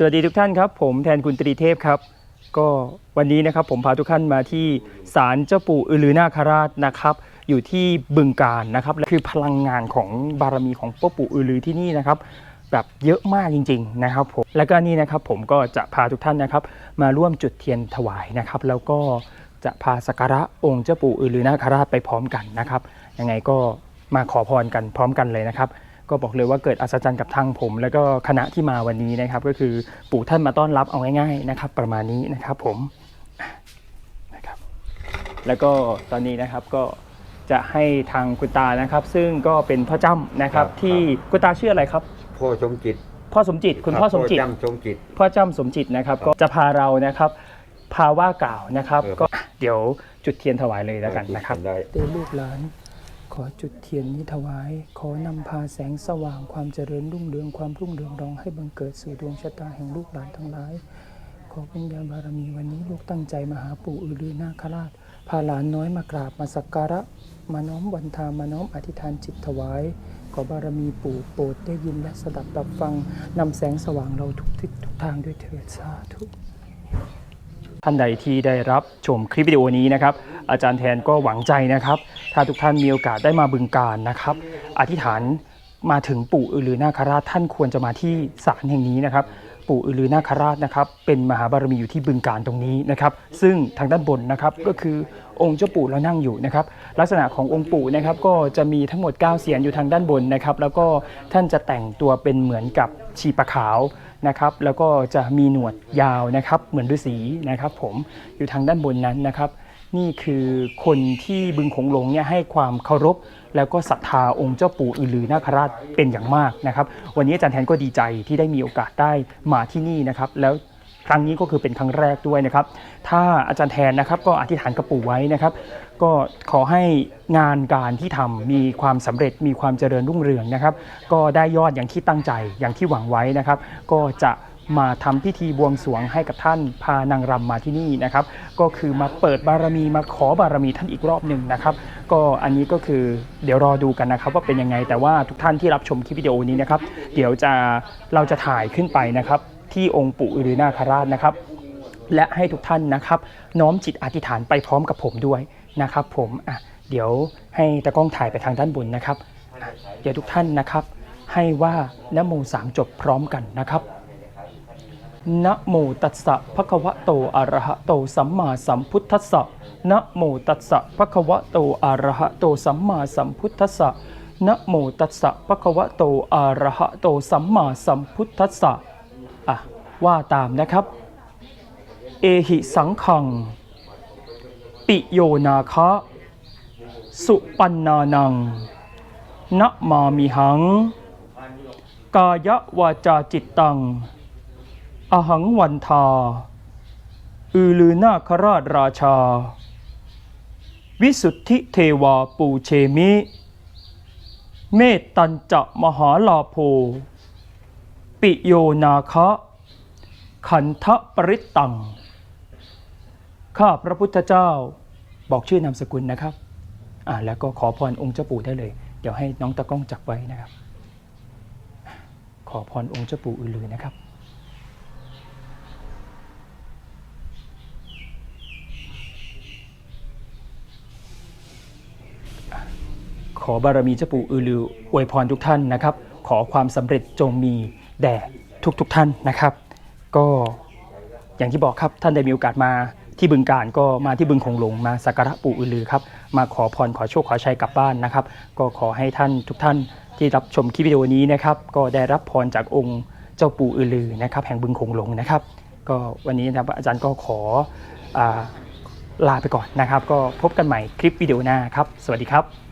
สวัสดีทุกท่านครับผมแทนคุณตรีเทพครับ ก็วันนี้นะครับผมพาทุกท่านมาที่ศาลเจ้าปู่อือลือนาคราชนะครับ อยู่ที่บึงการนะครับและคือพลังงานของบารมีของพ่อปู่อือลือที่นี่นะครับ แบบเยอะมากจริง ๆนะครับผมแล้วก็นี่นะครับผมก็จะพาทุกท่านนะครับ มาร่วมจุดเทียนถวายนะครับ แล้วก็จะพาสักการะองค์เจ้าปู่อือลือนาคราชไปพร้อมกันนะครับยังไงก็มาขอพรกันพร้อมกันเลยนะครับ ก็บอกเลยว่าเกิดอัศจรรย์กับทางผม แล้วก็คณะที่มาวันนี้นะครับ ก็คือปู่ท่านมาต้อนรับเอาง่ายๆนะครับ ประมาณนี้นะครับผมนะครับ แล้วก็ตอนนี้นะครับก็จะให้ทางคุณตานะครับ ซึ่งก็เป็นพ่อจ้ำนะครับ ครับ ที่คุณตาชื่ออะไรครับ พ่อสมจิตพ่อสมจิต คุณพ่อสมจิตจำสมจิต พ่อจ้ำสมจิตนะครับ ก็จะพาเรานะครับพาว่ากล่าวนะครับ เออ ก็เดี๋ยวจุดเทียนถวายเลยแล้วกันนะครับได้เตือนลูกหลาน ขอจุดเทียนนี้ถวาย ขอนำพาแสงสว่างความเจริญรุ่งเรืองความรุ่งเรืองรองให้บังเกิดสู่ดวงชะตาแห่งลูกหลานทั้งหลาย ขอเป็นญาบารมีวันนี้ลูกตั้งใจมาหาปู่อือลือนาคราช พาหลานน้อยมากราบมาสักการะ มาน้อมวันทามาน้อมอธิษฐานจิตถวาย ขอบารมีปู่โปรดได้ยินและสดับรับฟังนำแสงสว่างเราทุกทิศทุกทางด้วยเถิดสาธุ ท่านใดที่ได้รับชมคลิปวิดีโอนี้นะครับ อาจารย์แทนก็หวังใจนะครับ ถ้าทุกท่านมีโอกาสได้มาบึงการนะครับ อธิษฐานมาถึงปู่อือลือนาคราชท่านควรจะมาที่ศาลแห่งนี้นะครับ ปู่อือลือนาคราชนะครับ เป็นมหาบารมีอยู่ที่บึงการตรงนี้นะครับ ซึ่งทางด้านบนนะครับก็คือองค์เจ้าปู่เรานั่งอยู่นะครับ ลักษณะขององค์ปู่นะครับก็จะมีทั้งหมด 9 เสียนอยู่ทางด้านบนนะครับ แล้วก็ท่านจะแต่งตัวเป็นเหมือนกับชีปะขาว นะครับแล้วก็จะมีหนวดยาวนะครับเหมือนฤาษีนะครับ ผมอยู่ทางด้านบนนั้นนะครับ นี่คือคนที่บึงโขงหลงเนี่ยให้ความเคารพ แล้วก็ศรัทธาองค์เจ้าปู่อือลือนาคราชเป็นอย่างมากนะครับ วันนี้อาจารย์แทนก็ดีใจที่ได้มีโอกาสได้มาที่นี่นะครับแล้ว ครั้งนี้ก็คือเป็นครั้งแรกด้วยนะครับ ถ้าอาจารย์แทนนะครับก็อธิษฐานกับปู่ไว้นะครับ ก็ขอให้งานการที่ทำมีความสำเร็จมีความเจริญรุ่งเรืองนะครับ ก็ได้ยอดอย่างที่ตั้งใจอย่างที่หวังไว้นะครับ ก็จะมาทำพิธีบวงสรวงให้กับท่านพานางรำมาที่นี่นะครับ ก็คือมาเปิดบารมีมาขอบารมีท่านอีกรอบหนึ่งนะครับ ก็อันนี้ก็คือเดี๋ยวรอดูกันนะครับ ว่าเป็นยังไงแต่ว่าทุกท่านที่รับชมคลิปวิดีโอนี้นะครับ เดี๋ยวจะเราจะถ่ายขึ้นไปนะครับ ที่องค์ปู่อือรือนาคราชนะครับ และให้ทุกท่านนะครับน้อมจิตอธิษฐานไปพร้อมกับผมด้วยนะครับ ผมอะเดี๋ยวให้ตะกล้องถ่ายไปทางด้านบนนะครับอะเดี๋ยวทุกท่านนะครับ ให้ว่านะโมสามจบพร้อมกันนะครับนะโมตัสสะภะคะวะโตอะระหะโตสัมมาสัมพุทธัสสะนะโมตัสสะภะคะวะโตอะระหะโตสัมมาสัมพุทธัสสะนะโมตัสสะภะคะวะโตอะระหะโตสัมมาสัมพุทธัสสะอะ ว่าตามนะครับ เอหิสังขัง ปิโยนาคะ สุปันนานังนะมามิหัง กายวาจาจิตตัง อหังวันทา อือลือนาคราชราชา วิสุทธิเทวาปูเชมิ เมตตัญจะมหาลาโภปิโยนาคะ ขันทปริตตัง ข้าพระพุทธเจ้าบอกชื่อนามสกุลนะครับ อ่าแล้วก็ขอพรองค์เจ้าปู่ได้เลย เดี๋ยวให้น้องตะก้องจับไว้นะครับ ขอพรองค์เจ้าปู่อือลือนะครับขอบารมีเจ้าปู่อือลืออวยพรทุกท่านนะครับ ขอความสำเร็จจงมีแด่ทุกๆทท่านนะครับ ก็อย่างที่บอกครับท่านได้มีโอกาสมาที่บึงการก็มาที่บึงคงหลงมาสักการะปู่อือลือครับมาขอพรขอโชคขอชัยกลับบ้านนะครับ ก็ขอให้ท่านทุกท่านที่รับชมคลิปวิดีโอนี้นะครับ ก็ได้รับพรจากองค์เจ้าปู่อือลือนะครับ แห่งบึงคงหลงนะครับ ก็วันนี้นะครับอาจารย์ก็ขออลาไปก่อนนะครับ ก็พบกันใหม่คลิปวิดีโอหน้าครับ สวัสดีครับ